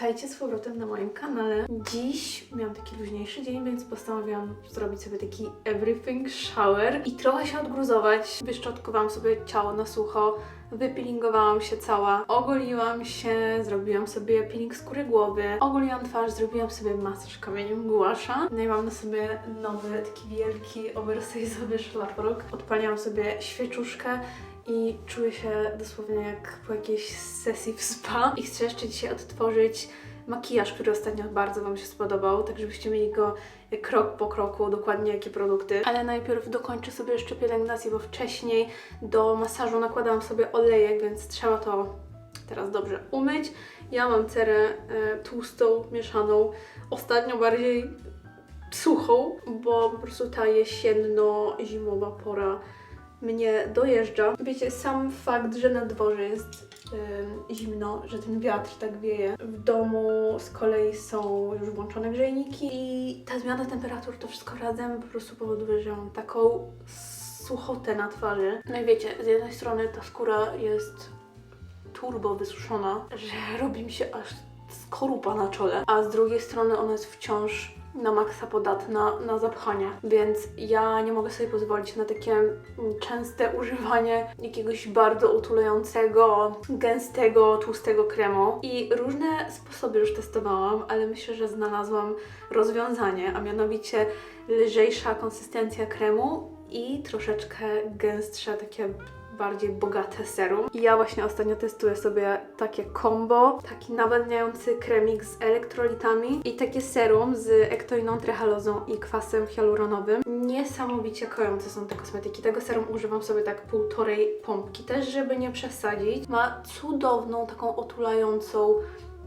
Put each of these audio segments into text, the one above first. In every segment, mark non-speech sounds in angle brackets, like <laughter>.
Witajcie z powrotem na moim kanale. Dziś miałam taki luźniejszy dzień, więc postanowiłam zrobić sobie taki everything shower i trochę się odgruzować. Wyszczotkowałam sobie ciało na sucho, wypeelingowałam się cała, ogoliłam się, zrobiłam sobie peeling skóry głowy, ogoliłam twarz, zrobiłam sobie masaż kamieniem głasza. No i mam na sobie nowy, taki wielki, oversize'owy szlaprok. Odpaliłam sobie świeczuszkę i czuję się dosłownie jak po jakiejś sesji w spa. I chcę jeszcze dzisiaj odtworzyć makijaż, który ostatnio bardzo Wam się spodobał, tak żebyście mieli go krok po kroku, dokładnie jakie produkty. Ale najpierw dokończę sobie jeszcze pielęgnację, bo wcześniej do masażu nakładałam sobie olejek, więc trzeba to teraz dobrze umyć. Ja mam cerę e, tłustą, mieszaną, ostatnio bardziej suchą, bo po prostu ta jesienno-zimowa pora mnie dojeżdża. Wiecie, sam fakt, że na dworze jest ym, zimno, że ten wiatr tak wieje. W domu z kolei są już włączone grzejniki i ta zmiana temperatur, to wszystko razem po prostu powoduje, że mam taką suchotę na twarzy. No i wiecie, z jednej strony ta skóra jest turbo wysuszona, że robi mi się aż skorupa na czole, a z drugiej strony ona jest wciąż na maksa podatna na zapchanie, więc ja nie mogę sobie pozwolić na takie mm, częste używanie jakiegoś bardzo utulającego, gęstego, tłustego kremu. I różne sposoby już testowałam, ale myślę, że znalazłam rozwiązanie, a mianowicie lżejsza konsystencja kremu i troszeczkę gęstsza, takie bardziej bogate serum. I ja właśnie ostatnio testuję sobie takie combo, taki nawadniający kremik z elektrolitami i takie serum z ektoiną trehalozą i kwasem hialuronowym. Niesamowicie kojące są te kosmetyki. Tego serum używam sobie tak półtorej pompki też, żeby nie przesadzić. Ma cudowną, taką otulającą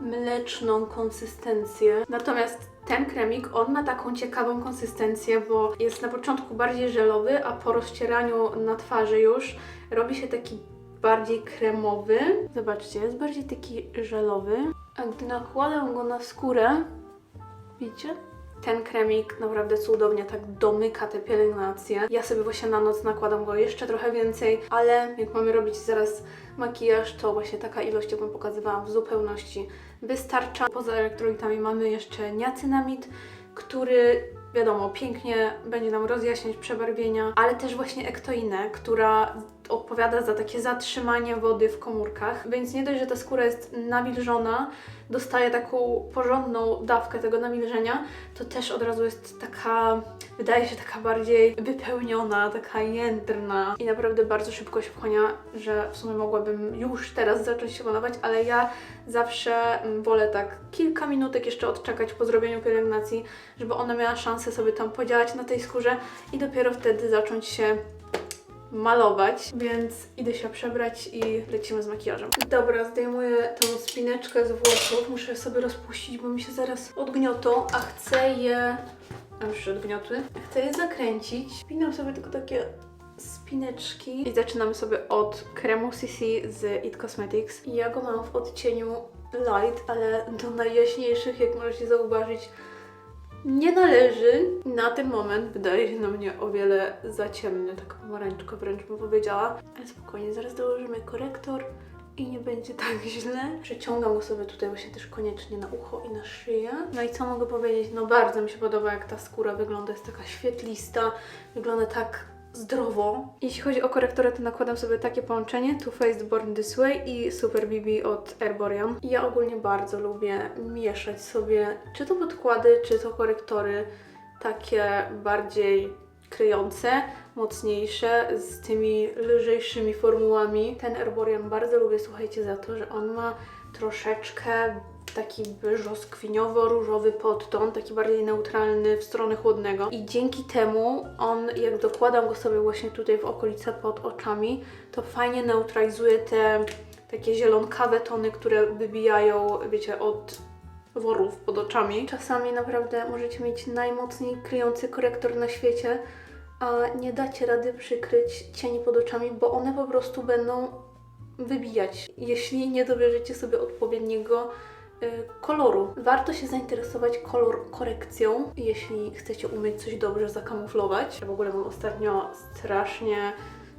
mleczną konsystencję. Natomiast ten kremik, on ma taką ciekawą konsystencję, bo jest na początku bardziej żelowy, a po rozcieraniu na twarzy już robi się taki bardziej kremowy. Zobaczcie, jest bardziej taki żelowy. A gdy nakładam go na skórę, widzicie? Ten kremik naprawdę cudownie tak domyka te pielęgnacje. Ja sobie właśnie na noc nakładam go jeszcze trochę więcej, ale jak mamy robić zaraz makijaż, to właśnie taka ilość, jaką pokazywałam, w zupełności wystarcza. Poza elektrolitami mamy jeszcze niacynamid, który wiadomo, pięknie będzie nam rozjaśniać przebarwienia, ale też właśnie ektoinę, która odpowiada za takie zatrzymanie wody w komórkach, więc nie dość, że ta skóra jest nawilżona, dostaje taką porządną dawkę tego nawilżenia, to też od razu jest taka, wydaje się taka bardziej wypełniona, taka jędrna. I naprawdę bardzo szybko się wchłania, że w sumie mogłabym już teraz zacząć się malować, ale ja zawsze mm, wolę tak kilka minutek jeszcze odczekać po zrobieniu pielęgnacji, żeby ona miała szansę sobie tam podziałać na tej skórze i dopiero wtedy zacząć się malować, więc idę się przebrać i lecimy z makijażem. Dobra, zdejmuję tą spineczkę z włosów, muszę je sobie rozpuścić, bo mi się zaraz odgniotą, a chcę je... A już się odgniotły. Chcę je zakręcić. Spinam sobie tylko takie spineczki i zaczynamy sobie od kremu CC z It Cosmetics. Ja go mam w odcieniu light, ale do najjaśniejszych, jak możecie zauważyć, nie należy. Na ten moment wydaje się na mnie o wiele za ciemny, tak pomarańczko wręcz bym powiedziała. Ale spokojnie, zaraz dołożymy korektor i nie będzie tak <laughs> źle. Przeciągam go sobie tutaj właśnie też koniecznie na ucho i na szyję. No i co mogę powiedzieć? No bardzo mi się podoba, jak ta skóra wygląda. Jest taka świetlista, wygląda tak zdrowo. Jeśli chodzi o korektorę, to nakładam sobie takie połączenie Too Faced Born This Way i Super BB od Herborian. Ja ogólnie bardzo lubię mieszać sobie czy to podkłady, czy to korektory takie bardziej kryjące, mocniejsze, z tymi lżejszymi formułami. Ten Herborian bardzo lubię, słuchajcie, za to, że on ma troszeczkę taki brzoskwiniowo-różowy podton, taki bardziej neutralny w stronę chłodnego. I dzięki temu on, jak dokładam go sobie właśnie tutaj w okolice pod oczami, to fajnie neutralizuje te takie zielonkawe tony, które wybijają, wiecie, od worów pod oczami. Czasami naprawdę możecie mieć najmocniej kryjący korektor na świecie, a nie dacie rady przykryć cieni pod oczami, bo one po prostu będą wybijać, jeśli nie dobierzecie sobie odpowiedniego koloru. Warto się zainteresować kolor korekcją, jeśli chcecie umieć coś dobrze zakamuflować. Ja w ogóle mam ostatnio strasznie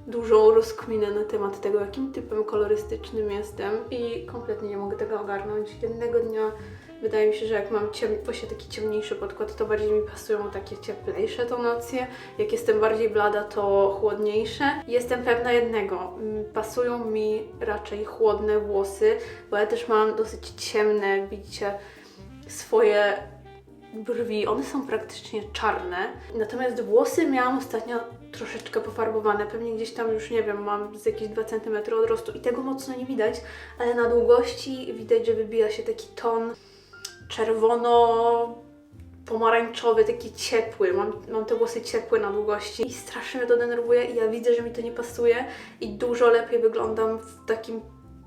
dużą rozkminę na temat tego, jakim typem kolorystycznym jestem i kompletnie nie mogę tego ogarnąć. Jednego dnia Wydaje mi się, że jak mam ciem, właśnie taki ciemniejszy podkład, to bardziej mi pasują takie cieplejsze tonacje. Jak jestem bardziej blada, to chłodniejsze. Jestem pewna jednego, pasują mi raczej chłodne włosy, bo ja też mam dosyć ciemne, widzicie, swoje brwi, one są praktycznie czarne. Natomiast włosy miałam ostatnio troszeczkę pofarbowane, pewnie gdzieś tam już nie wiem, mam z jakieś 2 cm odrostu i tego mocno nie widać, ale na długości widać, że wybija się taki ton czerwono pomarańczowy, taki ciepły. Mam, mam te włosy ciepłe na długości i strasznie mnie to denerwuje i ja widzę, że mi to nie pasuje i dużo lepiej wyglądam w takim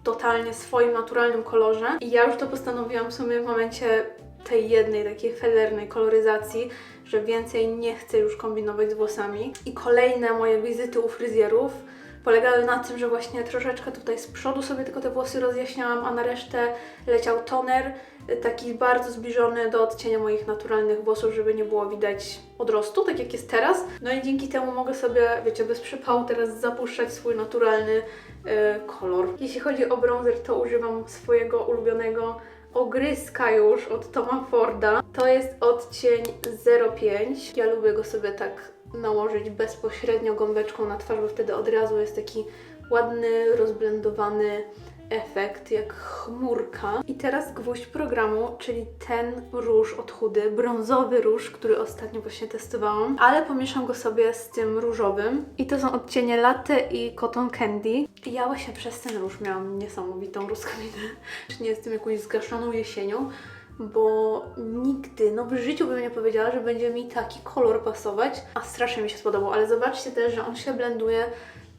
totalnie swoim naturalnym kolorze. I ja już to postanowiłam sobie w momencie tej jednej takiej felernej koloryzacji, że więcej nie chcę już kombinować z włosami. I kolejne moje wizyty u fryzjerów polegały na tym, że właśnie troszeczkę tutaj z przodu sobie tylko te włosy rozjaśniałam, a na resztę leciał toner, y, taki bardzo zbliżony do odcienia moich naturalnych włosów, żeby nie było widać odrostu, tak jak jest teraz. No i dzięki temu mogę sobie, wiecie, bez przypału teraz zapuszczać swój naturalny y, kolor. Jeśli chodzi o bronzer, to używam swojego ulubionego ogryska już od Toma Forda. To jest odcień 05. Ja lubię go sobie tak nałożyć bezpośrednio gąbeczką na twarz, bo wtedy od razu jest taki ładny, rozblendowany efekt, jak chmurka. I teraz gwóźdź programu, czyli ten róż od chudy, brązowy róż, który ostatnio właśnie testowałam, ale pomieszam go sobie z tym różowym. I to są odcienie Latte i Cotton Candy. I ja właśnie przez ten róż miałam niesamowitą rozkminę, czy <laughs> nie jestem jakąś zgaszoną jesienią, bo nigdy, no w życiu bym nie powiedziała, że będzie mi taki kolor pasować, a strasznie mi się spodobał, ale zobaczcie też, że on się blenduje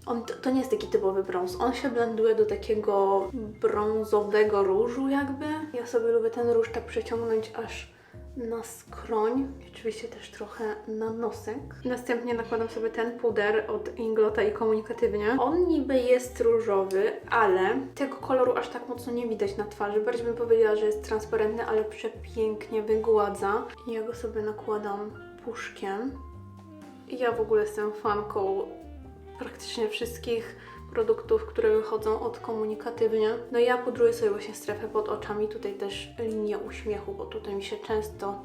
on, to, nie jest taki typowy brąz. On się blenduje do takiego brązowego różu jakby. Ja sobie lubię ten róż tak przeciągnąć aż na skroń, oczywiście też trochę na nosek. Następnie nakładam sobie ten puder od Inglota i komunikatywnie. On niby jest różowy, ale tego koloru aż tak mocno nie widać na twarzy. Bardziej bym powiedziała, że jest transparentny, ale przepięknie wygładza. I ja go sobie nakładam puszkiem. I ja w ogóle jestem fanką praktycznie wszystkich produktów, które wychodzą od komunikatywnie. No ja pudruję sobie właśnie strefę pod oczami, tutaj też linię uśmiechu, bo tutaj mi się często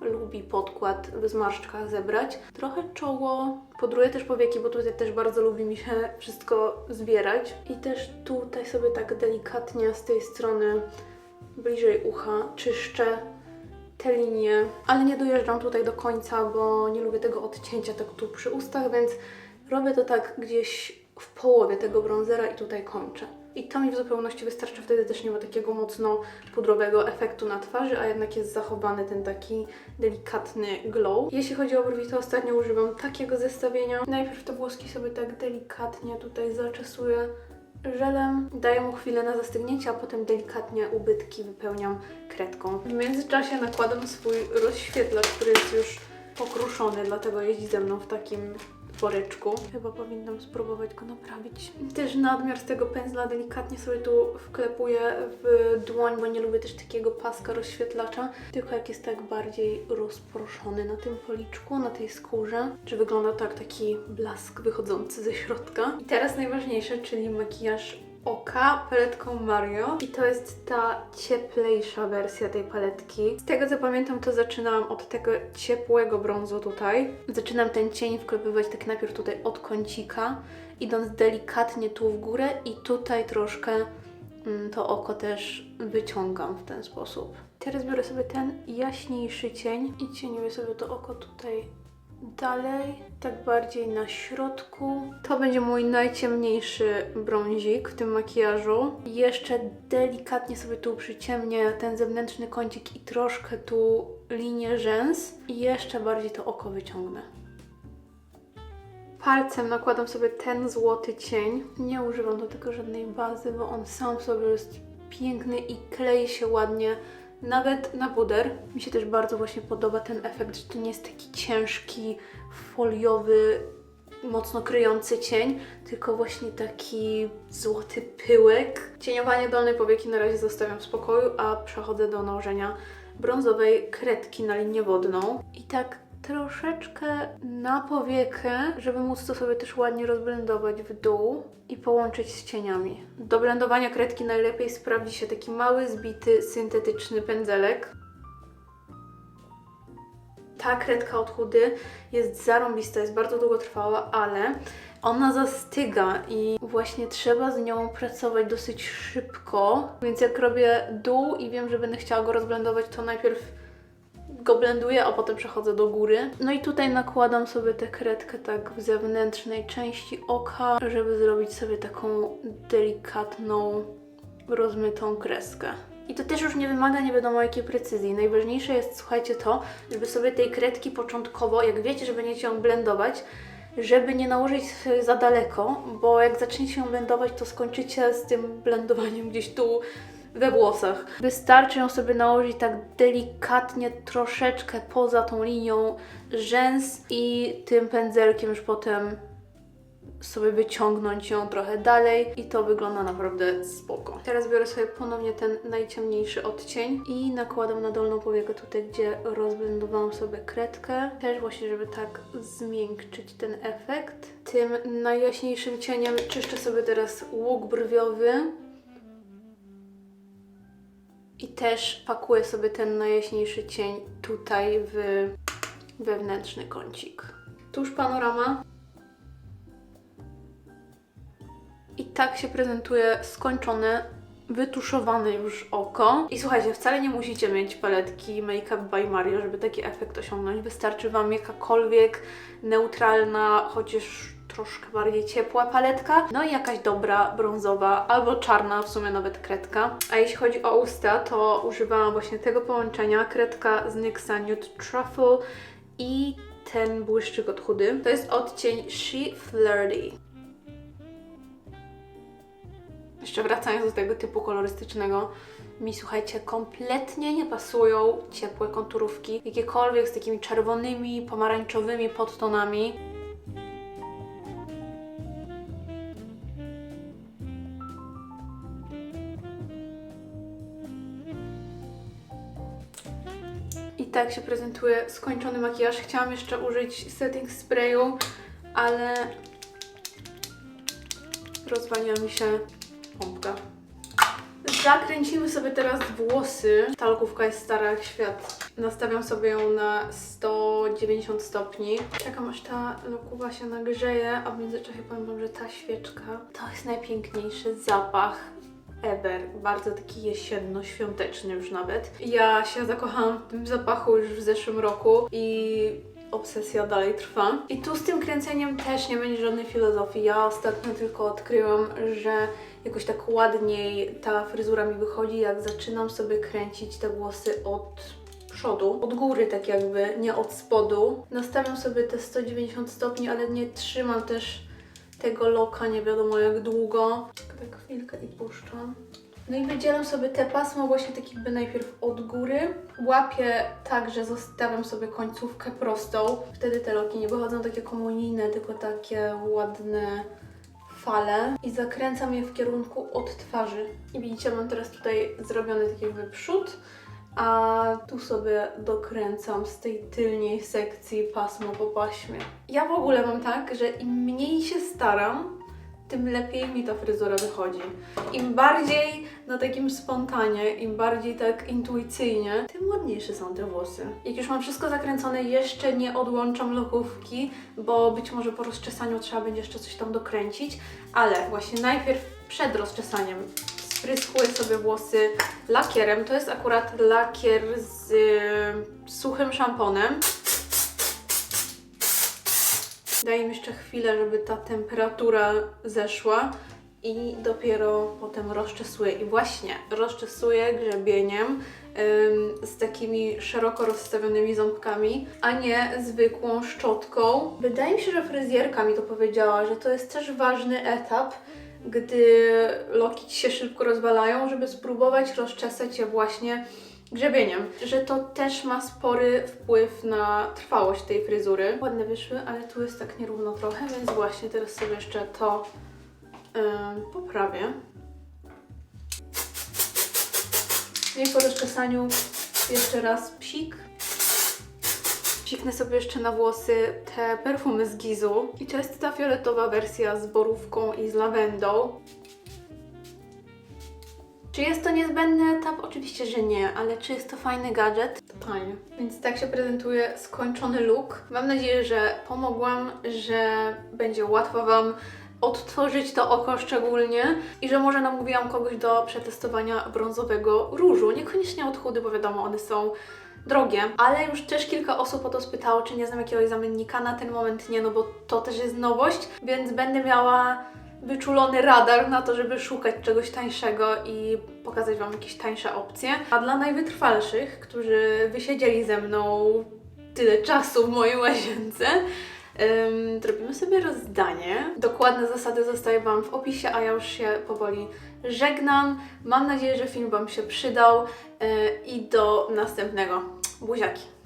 lubi podkład w zmarszczkach zebrać. Trochę czoło, pudruję też powieki, bo tutaj też bardzo lubi mi się wszystko zbierać. I też tutaj sobie tak delikatnie z tej strony bliżej ucha czyszczę te linie, ale nie dojeżdżam tutaj do końca, bo nie lubię tego odcięcia tak tu przy ustach, więc robię to tak gdzieś w połowie tego bronzera i tutaj kończę. I to mi w zupełności wystarczy, wtedy też nie ma takiego mocno pudrowego efektu na twarzy, a jednak jest zachowany ten taki delikatny glow. Jeśli chodzi o brwi, to ostatnio używam takiego zestawienia. Najpierw te włoski sobie tak delikatnie tutaj zaczesuję żelem, daję mu chwilę na zastygnięcie, a potem delikatnie ubytki wypełniam kredką. W międzyczasie nakładam swój rozświetlacz, który jest już pokruszony, dlatego jeździ ze mną w takim woreczku. Chyba powinnam spróbować go naprawić. Też nadmiar z tego pędzla delikatnie sobie tu wklepuję w dłoń, bo nie lubię też takiego paska rozświetlacza, tylko jak jest tak bardziej rozproszony na tym policzku, na tej skórze, że wygląda tak taki blask wychodzący ze środka. I teraz najważniejsze, czyli makijaż oka paletką Mario i to jest ta cieplejsza wersja tej paletki. Z tego co pamiętam to zaczynałam od tego ciepłego brązu tutaj. Zaczynam ten cień wklepywać tak najpierw tutaj od kącika, idąc delikatnie tu w górę i tutaj troszkę mm, to oko też wyciągam w ten sposób. Teraz biorę sobie ten jaśniejszy cień i cieniuję sobie to oko tutaj Dalej, tak bardziej na środku. To będzie mój najciemniejszy brązik w tym makijażu. Jeszcze delikatnie sobie tu przyciemnię ten zewnętrzny kącik i troszkę tu linię rzęs. I jeszcze bardziej to oko wyciągnę. Palcem nakładam sobie ten złoty cień. Nie używam do tego żadnej bazy, bo on sam sobie jest piękny i klei się ładnie nawet na puder. Mi się też bardzo właśnie podoba ten efekt, że to nie jest taki ciężki, foliowy, mocno kryjący cień, tylko właśnie taki złoty pyłek. Cieniowanie dolnej powieki na razie zostawiam w spokoju, a przechodzę do nałożenia brązowej kredki na linię wodną. I tak troszeczkę na powiekę, żeby móc to sobie też ładnie rozblendować w dół i połączyć z cieniami. Do blendowania kredki najlepiej sprawdzi się taki mały, zbity, syntetyczny pędzelek. Ta kredka od chudy jest zarąbista, jest bardzo długotrwała, ale ona zastyga i właśnie trzeba z nią pracować dosyć szybko. Więc jak robię dół i wiem, że będę chciała go rozblendować, to najpierw go blenduję, a potem przechodzę do góry. No i tutaj nakładam sobie tę kredkę tak w zewnętrznej części oka, żeby zrobić sobie taką delikatną, rozmytą kreskę. I to też już nie wymaga nie wiadomo jakiej precyzji. Najważniejsze jest, słuchajcie, to, żeby sobie tej kredki początkowo, jak wiecie, że będziecie ją blendować, żeby nie nałożyć za daleko, bo jak zaczniecie ją blendować, to skończycie z tym blendowaniem gdzieś tu we włosach. Wystarczy ją sobie nałożyć tak delikatnie, troszeczkę poza tą linią rzęs i tym pędzelkiem już potem sobie wyciągnąć ją trochę dalej i to wygląda naprawdę spoko. Teraz biorę sobie ponownie ten najciemniejszy odcień i nakładam na dolną powiekę tutaj, gdzie rozblendowałam sobie kredkę. Też właśnie, żeby tak zmiękczyć ten efekt. Tym najjaśniejszym cieniem czyszczę sobie teraz łuk brwiowy. I też pakuję sobie ten najjaśniejszy cień tutaj w wewnętrzny kącik. Tuż panorama. I tak się prezentuje skończone, wytuszowane już oko. I słuchajcie, wcale nie musicie mieć paletki Make Up by Mario, żeby taki efekt osiągnąć. Wystarczy Wam jakakolwiek neutralna, chociaż troszkę bardziej ciepła paletka, no i jakaś dobra brązowa albo czarna, w sumie nawet kredka. A jeśli chodzi o usta, to używałam właśnie tego połączenia, kredka z NYXa Nude Truffle i ten błyszczyk od chudy. To jest odcień She Flirty. Jeszcze wracając do tego typu kolorystycznego, mi słuchajcie, kompletnie nie pasują ciepłe konturówki, jakiekolwiek z takimi czerwonymi, pomarańczowymi podtonami. Tak się prezentuje skończony makijaż. Chciałam jeszcze użyć setting sprayu, ale rozwaliła mi się pompka. Zakręcimy sobie teraz włosy. Talkówka jest stara jak świat. Nastawiam sobie ją na 190 stopni. Czekam aż ta lokuwa się nagrzeje, a w międzyczasie powiem Wam, że ta świeczka to jest najpiękniejszy zapach ever. Bardzo taki jesienno-świąteczny już nawet. Ja się zakochałam w tym zapachu już w zeszłym roku i obsesja dalej trwa. I tu z tym kręceniem też nie będzie żadnej filozofii. Ja ostatnio tylko odkryłam, że jakoś tak ładniej ta fryzura mi wychodzi, jak zaczynam sobie kręcić te włosy od przodu, od góry tak jakby, nie od spodu. Nastawiam sobie te 190 stopni, ale nie trzymam też tego loka nie wiadomo jak długo. Tak chwilkę i puszczam. No i wydzielam sobie te pasmo właśnie tak jakby najpierw od góry. Łapię tak, że zostawiam sobie końcówkę prostą. Wtedy te loki nie wychodzą takie komunijne, tylko takie ładne fale. I zakręcam je w kierunku od twarzy. I widzicie, mam teraz tutaj zrobiony tak jakby przód, a tu sobie dokręcam z tej tylniej sekcji pasmo po paśmie. Ja w ogóle mam tak, że im mniej się staram, tym lepiej mi ta fryzura wychodzi. Im bardziej na takim spontanie, im bardziej tak intuicyjnie, tym ładniejsze są te włosy. Jak już mam wszystko zakręcone, jeszcze nie odłączam lokówki, bo być może po rozczesaniu trzeba będzie jeszcze coś tam dokręcić, ale właśnie najpierw przed rozczesaniem spryskuję sobie włosy lakierem. To jest akurat lakier z y, suchym szamponem. Daję im jeszcze chwilę, żeby ta temperatura zeszła i dopiero potem rozczesuję. I właśnie rozczesuję grzebieniem z takimi szeroko rozstawionymi ząbkami, a nie zwykłą szczotką. Wydaje mi się, że fryzjerka mi to powiedziała, że to jest też ważny etap, gdy loki ci się szybko rozwalają, żeby spróbować rozczesać je właśnie grzebieniem, że to też ma spory wpływ na trwałość tej fryzury. Ładne wyszły, ale tu jest tak nierówno trochę, więc właśnie teraz sobie jeszcze to ym, poprawię. I po rozczesaniu jeszcze raz psik Psiknę sobie jeszcze na włosy te perfumy z Gizu. I to jest ta fioletowa wersja z borówką i z lawendą. Czy jest to niezbędny etap? Oczywiście, że nie, ale czy jest to fajny gadżet? Totalnie. Więc tak się prezentuje skończony look. Mam nadzieję, że pomogłam, że będzie łatwo Wam odtworzyć to oko szczególnie i że może namówiłam kogoś do przetestowania brązowego różu. Niekoniecznie od chudy, bo wiadomo, one są drogie, ale już też kilka osób o to spytało, czy nie znam jakiegoś zamiennika. Na ten moment nie, no bo to też jest nowość, więc będę miała wyczulony radar na to, żeby szukać czegoś tańszego i pokazać Wam jakieś tańsze opcje. A dla najwytrwalszych, którzy wysiedzieli ze mną tyle czasu w mojej łazience, ym, zrobimy sobie rozdanie. Dokładne zasady zostaje Wam w opisie, a ja już się powoli żegnam. Mam nadzieję, że film Wam się przydał yy, i do następnego. Buziaki!